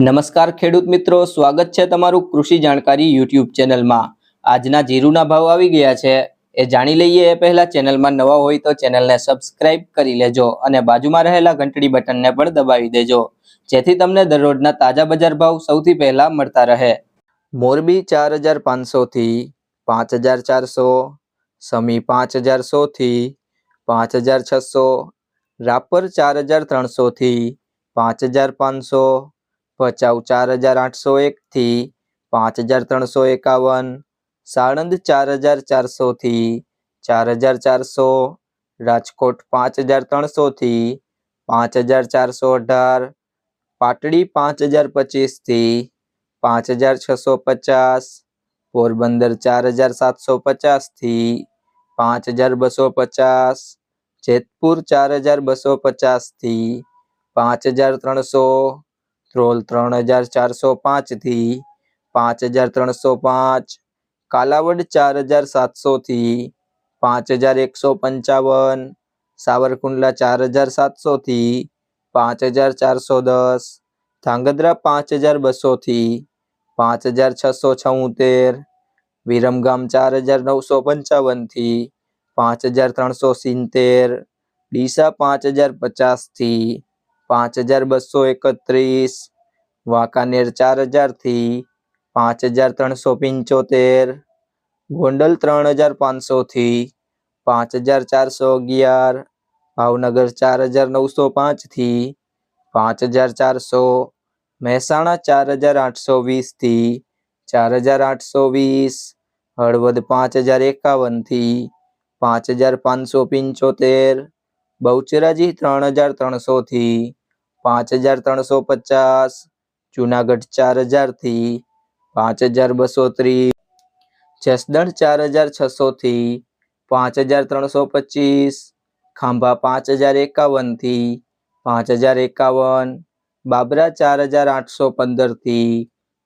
નમસ્કાર ખેડૂત મિત્રો, સ્વાગત છે તમારું કૃષિ જાણકારી યુટ્યુબ ચેનલમાં. આજના જીરુના ભાવ આવી ગયા છે. એ જાણી લઈએ એ પહેલા ચેનલમાં નવા હોય તો ચેનલને સબસ્ક્રાઇબ કરી લેજો અને બાજુમાં રહેલા ઘંટડી બટનને પણ દબાવી દેજો. જેથી તમને દરરોજના તાજા બજાર ભાવ સૌથી પહેલા મળતા રહે. મોરબી ચાર હજાર પાંચસોથી પાંચ હજાર ચારસો, સમી પાંચ હજાર સોથી પાંચ હજાર છસો, રાપર ચાર હજાર ત્રણસોથી પાંચ હજાર પાંચસો ભચાઉ ચાર હજાર આઠસો એકથી પાંચ હજાર ત્રણસો એકાવન સાણંદ ચાર હજાર ચારસોથી ચાર હજાર ચારસો રાજકોટ પાંચ હજાર ત્રણસોથી પાંચ હજાર ચારસો અઢાર પાટડી પાંચ હજાર પચીસથી પાંચ હજાર છસો પચાસ પોરબંદર ચાર હજાર સાતસો પચાસથી પાંચ હજાર બસો પચાસ જેતપુર ચાર હજાર બસો પચાસથી પાંચ હજાર ત્રણસો ધ્રોલ ત્રણ હજાર ચારસો પાંચથી પાંચ હજાર ત્રણસો પાંચ કાલાવડ ચાર હજાર સાતસોથી પાંચ હજાર એકસો પંચાવન સાવરકુંડલા ચાર હજાર સાતસોથી પાંચ હજાર ચારસો દસ ધાંગધ્રા પાંચ હજાર બસોથી પાંચ હજાર છસો છોતેર વિરમગામ ચાર હજાર નવસો પંચાવનથી પાંચ હજાર ત્રણસો સિત્તેર ડીસા પાંચ હજાર પચાસથી પાંચ હજાર બસો એકત્રીસ વાંકાનેર ચાર હજારથી પાંચ હજાર ત્રણસો પંચોતેર ગોંડલ ત્રણ હજાર પાંચસોથી પાંચ હજાર ચારસો અગિયાર ભાવનગર ચાર હજાર નવસો પાંચથી પાંચ હજાર ચારસો મહેસાણા ચાર હજાર આઠસો વીસથી ચાર હજાર આઠસો વીસ હળવદ પાંચ હજાર એકાવનથી પાંચ હજાર પાંચસો પંચોતેર બહુચરાજી ત્રણ હજાર ત્રણસોથી પાંચ હજાર ત્રણસો પચાસ જુનાગઢ ચાર હજારથી પાંચ હજાર બસો ત્રીસ જસદણ ચાર હજાર છસોથી પાંચ હજાર ત્રણસો પચીસ ખાંભા પાંચ હજાર એકાવનથી પાંચ હજાર એકાવન બાબરા ચાર હજાર આઠસો પંદરથી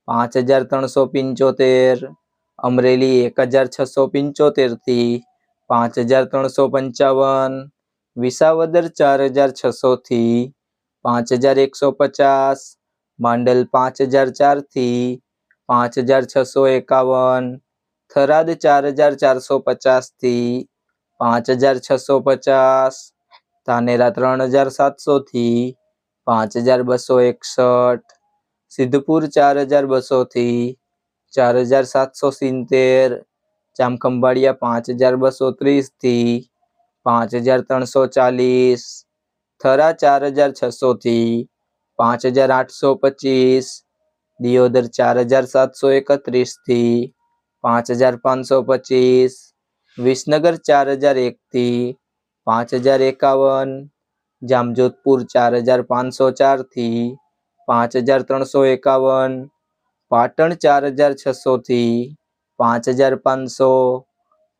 પાંચ હજાર ત્રણસો પંચોતેર અમરેલી એક હજાર છસો પંચોતેરથી પાંચ હજાર ત્રણસો પંચાવન વિસાવદર ચાર હજાર છસોથી પાંચ હજાર એકસો પચાસ માંડલ પાંચ હજાર ચારથી પાંચ હજાર છસો એકાવન થરાદ ચાર હજાર ચારસો પચાસથી પાંચ હજાર છસો પચાસ ધાનેરા ત્રણ હજાર સાતસોથી પાંચ હજાર બસો એકસઠ સિદ્ધપુર ચાર હજાર બસોથી ચાર હજાર સાતસો સિત્તેર જામખંભાળિયા પાંચ હજાર બસો ત્રીસથી પાંચ હજાર ત્રણસો ચાલીસ થરા ચાર હજાર છસોથી પાંચ હજાર આઠસો પચીસ દિયોદર ચાર હજાર સાતસો એકત્રીસથી પાંચ હજાર પાંચસો પચીસ વિસનગર ચાર હજાર એકથી પાંચ હજાર એકાવન જામજોધપુર ચાર હજાર પાંચસો ચારથી પાંચ હજાર ત્રણસો એકાવન પાટણ ચાર હજાર છસોથી પાંચ હજાર પાંચસો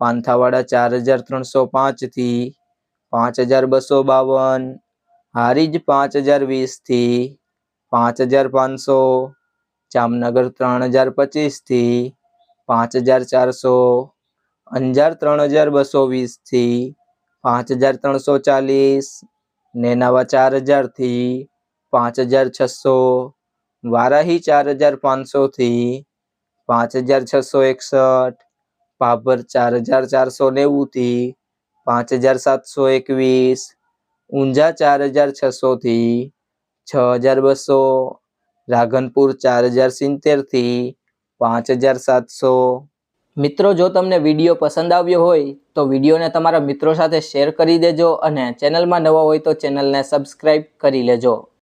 પાંથાવાડા ચાર હજાર ત્રણસો પાંચથી પાંચ હજાર બસો બાવન હારીજ પાંચ હજાર વીસથી પાંચ હજાર પાંચસો જામનગર ત્રણ હજાર પચીસથી પાંચ હજાર ચારસો અંજાર ત્રણ હજાર બસો વીસથી પાંચ હજાર ત્રણસો ચાલીસ નેનાવા ચાર હજારથી પાંચ હજાર છસો વારાહી ચાર હજાર પાંચસોથી પાંચ હજાર છસો એકસઠ ભાભર ચાર હજાર ચારસો નેવુંથી પાંચ હજાર સાતસો એકવીસ ઊંઝા ચાર હજાર છસોથી છ હજાર બસો રાધનપુર ચાર હજાર સિત્તેરથી પાંચ હજાર સાતસો. મિત્રો, જો તમને વીડિયો પસંદ આવ્યો હોય, તો વિડીયોને તમારા મિત્રો સાથે શેર કરી દેજો અને ચેનલમાં નવા હોય તો ચેનલને સબસ્ક્રાઈબ કરી લેજો.